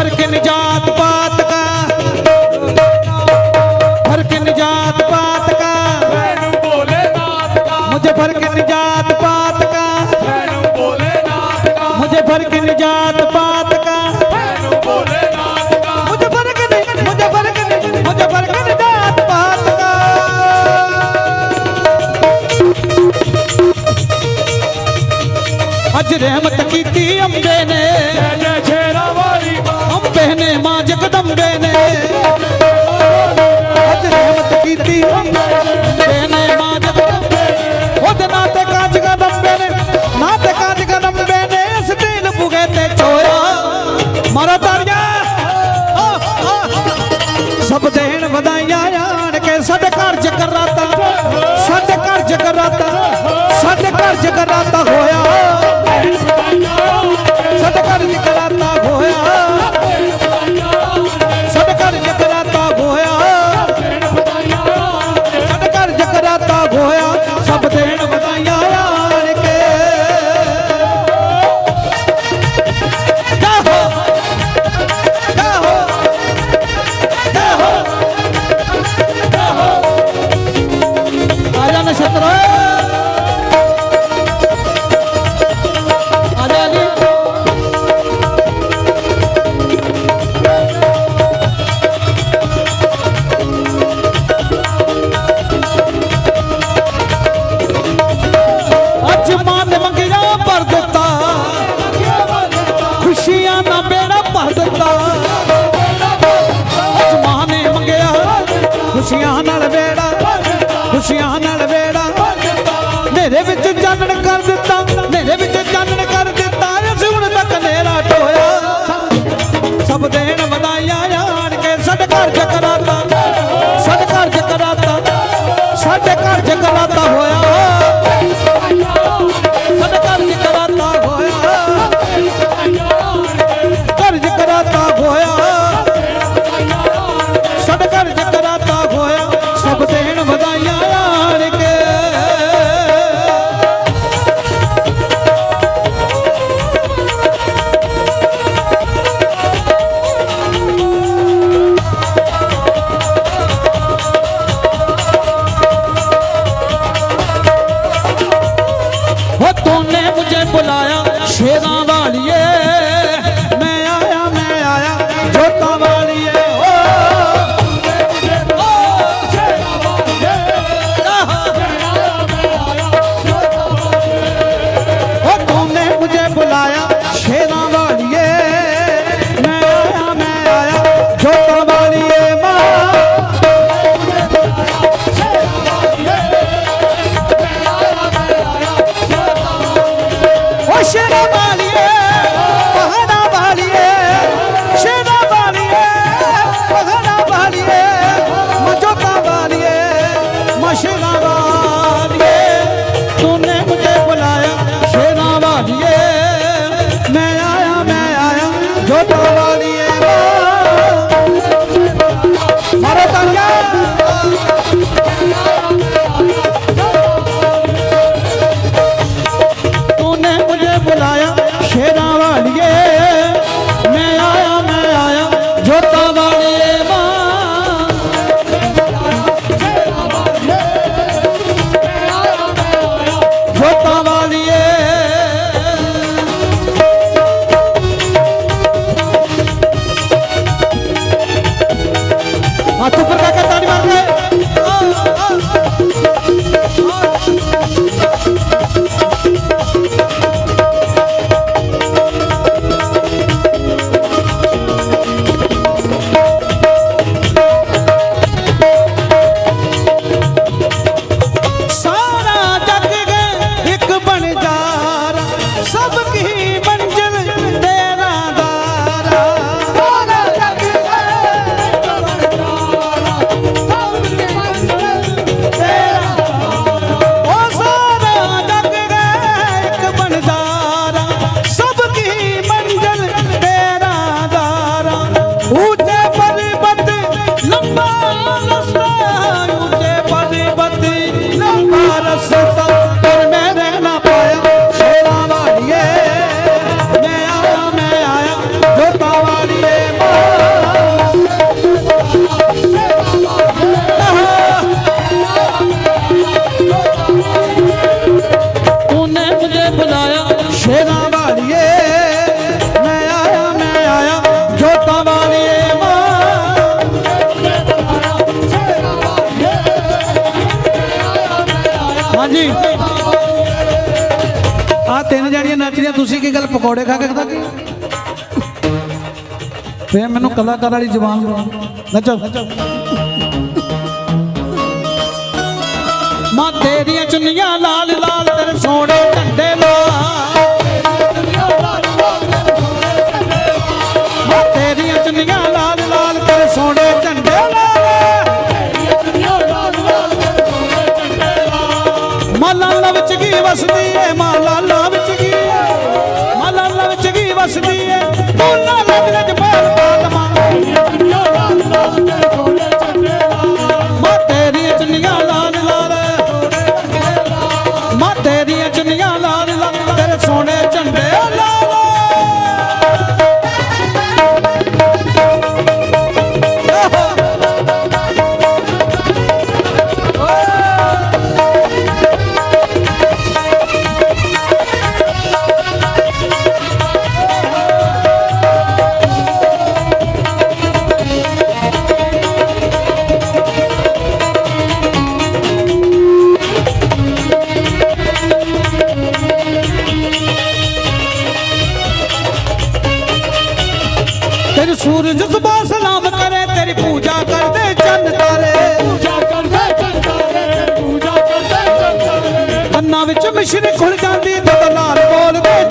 फर्क निजात पात का फर्क निजात पात का मुझे फर्क निजात ਨੇ, ਮਾਂ ਜਗਦੰਬੇ ਨੇ। ਅੱਜ ਰਹਿਮਤ ਕੀਤੀ ਨੇ ਮਾਂ ਜਗਦੰਬੇ ਉਹਦੇ ਨਾਂ ਤੇ ਕਾਜ ਗਦੰਬੇ ਨੇ। ਨਾਂ ਤੇ ਕਾਜ ਗਦੰਬੇ ਨੇ, ਇਸ ਦਿਨ ਪੁਗੇ ਤੇ ਚੋਇਆ। ਮਾਰਾ ਤਾੜੀਆਂ। ਸਭ ਦੇਣ ਵਧਾਈਆਂ ਆਣ ਕੇ ਸਾਡੇ ਘਰ ਚ ਕਰਾਤਾ ਸਦ ਘਰ ਚ ਕਰਾਤਾ ਸਾਡੇ ਘਰ ਚ ਕਰਾਤਾ ਹੋਇਆ। Stop! ਤੁਸੀਂ ਕੀ ਗੱਲ ਪਕੌੜੇ ਖਾ ਕੇ ਖਦਾ ਕੀ ਫੇਰ ਮੈਨੂੰ ਕਲਾਕਾਰ ਵਾਲੀ ਜ਼ੁਬਾਨ ਨੱਚੋ ਮਾਂ ਤੇਰੀਆਂ ਚੁੰਨੀਆਂ ਲਾਲ ਲਾਲ ਤੇਰੇ ਸੋਹਣੇ ਝੰਡੇ ਲਾ ਤੇਰੇ ਸੂਰਜ ਸੁਬਾ ਸਲਾਮ ਕਰੇ ਤੇਰੀ ਪੂਜਾ ਕਰਦੇ ਚੰਨ ਤਾਰੇ। ਕੰਨਾਂ ਵਿੱਚ ਮਿਸ਼ਰੀ ਖੁੱਲ ਜਾਂਦੀ ਜਦੋਂ ਲਾਲ ਬੋਲਦੇ